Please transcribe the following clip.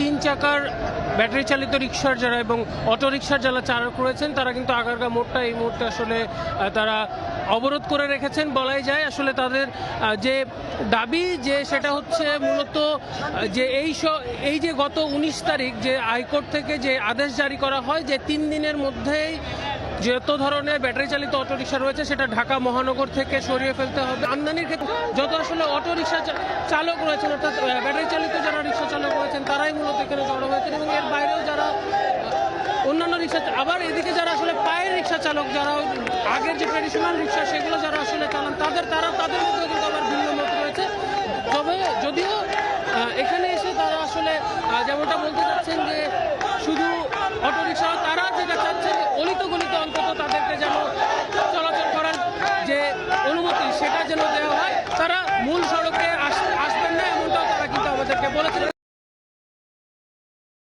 তিন চাকার ব্যাটারি চালিত রিক্সার যারা এবং অটো রিক্সার যারা চালক রয়েছেন, তারা কিন্তু আগারগা মোড়টা, এই মুহূর্তে আসলে তারা অবরোধ করে রেখেছেন। বলাই যায় আসলে তাদের যে দাবি, যে সেটা হচ্ছে মূলত যে এই এই যে গত উনিশ তারিখ যে হাইকোর্ট থেকে যে আদেশ জারি করা হয়, যে তিন দিনের মধ্যেই যত ধরনের ব্যাটারি চালিত অটোরিকশা রয়েছে, সেটা ঢাকা মহানগর থেকে সরিয়ে ফেলতে হবে। আমদানির ক্ষেত্রে যত আসলে অটোরিকশা চালক রয়েছেন, অর্থাৎ ব্যাটারি চালিত যারা রিক্সা চালক রয়েছেন, তারাই এখানে জড়ো হয়েছেন এবং এর বাইরেও যারা অন্যান্য রিক্সা আবার এদিকে যারা আসলে পায়ের রিক্সা চালক, যারা আগের যে ট্রেডিশনাল রিক্সা সেগুলো যারা আসলে চালান, তাদের তারা তাদের মধ্যেও কিন্তু আবার ভিন্ন মত রয়েছে। তবে যদিও এখানে এসে তারা আসলে যেমনটা বলতে চাচ্ছেন যে শুধু অটোরিক্সা তারা যেটা চাচ্ছেন অলিত গলিত অন্তত তাদেরকে যেন চলাচল করার যে অনুমতি, সেটা যেন দেওয়া হয়, তারা মূল সড়কে আসবেন না, এমনটাও তারা কিন্তু আমাদেরকে বলেছিলেন।